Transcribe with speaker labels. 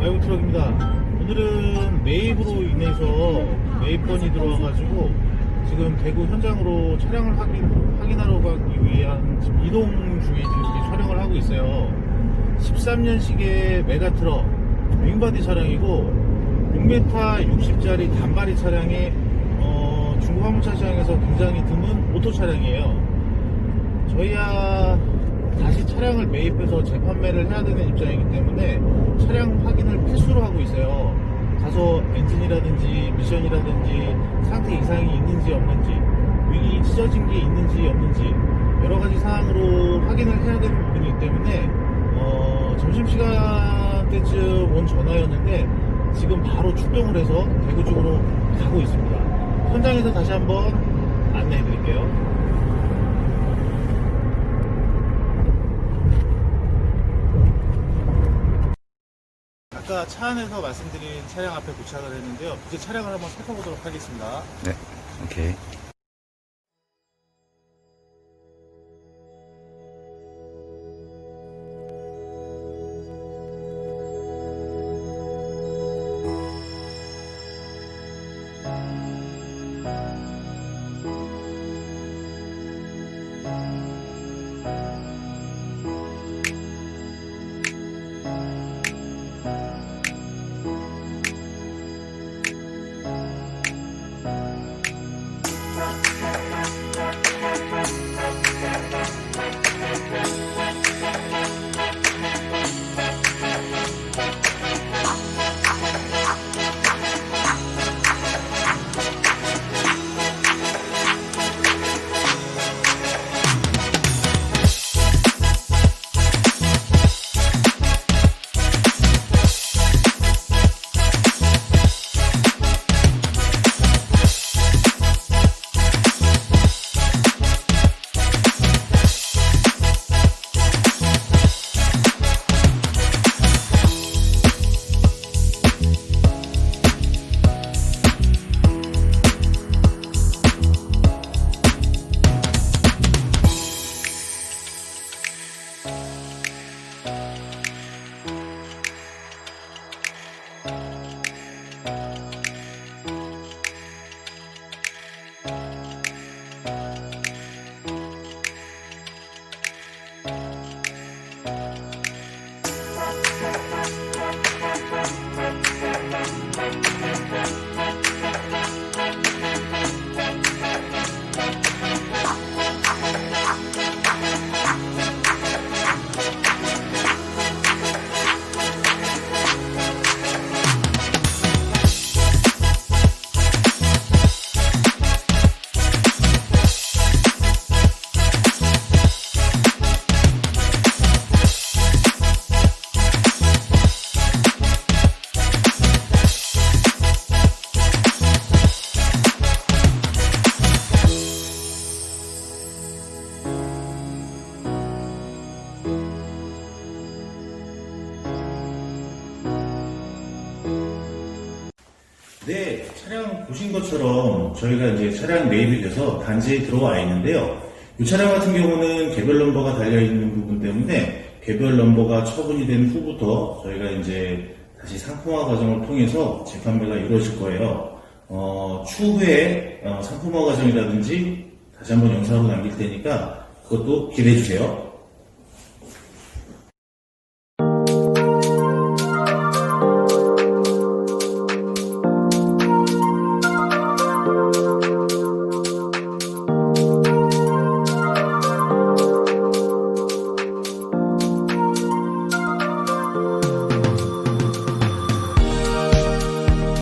Speaker 1: 외국 트럭입니다. 오늘은 매입으로 인해서 매입번이 들어와가지고 지금 대구 현장으로 차량을 확인, 확인하러 가기 위한 지금 이동 중에 지금 촬영을 하고 있어요. 13년식의 메가트럭 윙바디 차량이고 6m 60짜리 단바리 차량이 어, 중국 화물차 시장에서 굉장히 드문 오토 차량이에요. 저희야 다시 차량을 매입해서 재판매를 해야 되는 입장이기 때문에 차량 확인을 필수로 하고 있어요. 가서 엔진이라든지 미션이라든지 상태 이상이 있는지 없는지 윙이 찢어진 게 있는지 없는지 여러 가지 사항으로 확인을 해야 되는 부분이기 때문에 어, 점심시간 때쯤 온 전화였는데 지금 바로 출동을 해서 대구 쪽으로 가고 있습니다. 현장에서 다시 한번 안내해 드릴게요. 아까 차 안에서 말씀드린 차량 앞에 도착을 했는데요. 이제 차량을 한번 살펴보도록 하겠습니다.
Speaker 2: 네, 오케이. Thank you. 네, 차량 보신 것처럼 저희가 이제 차량 매입이 돼서 단지에 들어와 있는데요. 이 차량 같은 경우는 개별 넘버가 달려있는 부분 때문에 개별 넘버가 처분이 된 후부터 저희가 이제 다시 상품화 과정을 통해서 재판매가 이루어질 거예요. 어, 추후에 어, 상품화 과정이라든지 다시 한번 영상으로 남길 테니까 그것도 기대해 주세요.